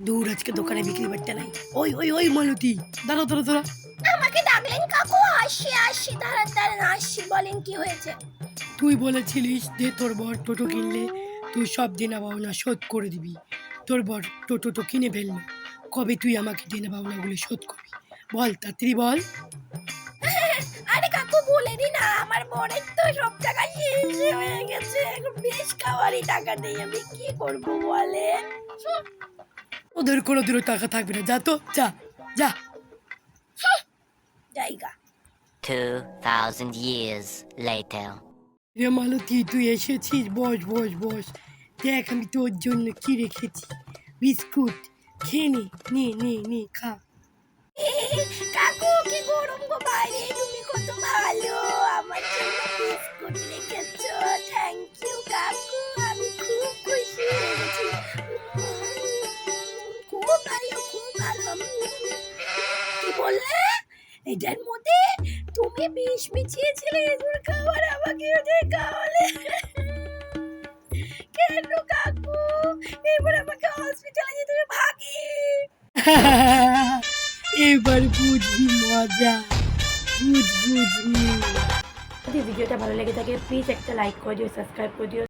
দূর আজকে দোকানে বিক্রি করতে নাই। ওই ওই ওই মালতী দাঁড়া দাঁড়া দাঁড়া আমাকে ডাকলেন কাকু আসছি আসছি দাঁড়ান দাঁড়ান আসছি বলেন কি হয়েছে? তুই বলেছিলিস যে তোর বর টোটো কিনলে তুই সব দেনা পাওনা শোধ করে দিবি। তোর বর টোটো তো কিনে ফেলল। কবে তুই আমাকে দেনা পাওনাগুলো শোধ করবি? বল তাড়াতাড়ি বল। আরে কাকু বলে দি না আমার বরের তো সব টাকা শেষ হয়ে গেছে এখন বেশ খাওয়ারই টাকা নেই আমি কি করব বলে ওদের কোনো দিনও টাকা থাকবে না। যা তো যা যা। জায়গা। 2,000 years later. রে মালতি তুই এসেছিস? বস বস বস। দেখ আমি তোর জন্য কি রেখেছি। বিস্কুট খেয়ে নি নে নে নে খা। বললে এটার মধ্যে তুমি বিষ মিছিয়েছিলে এজুর খাবার আমাকে ওদের খাওয়ালে। কেন কাকু? এবার আমাকে হসপিটালে যেতে হবে ভাগি। এবার বুঝবি মজা বুঝ বুঝবি। যদি ভিডিওটা ভালো লেগে থাকে প্লিজ একটা লাইক করে দিও সাবস্ক্রাইব করে দিও।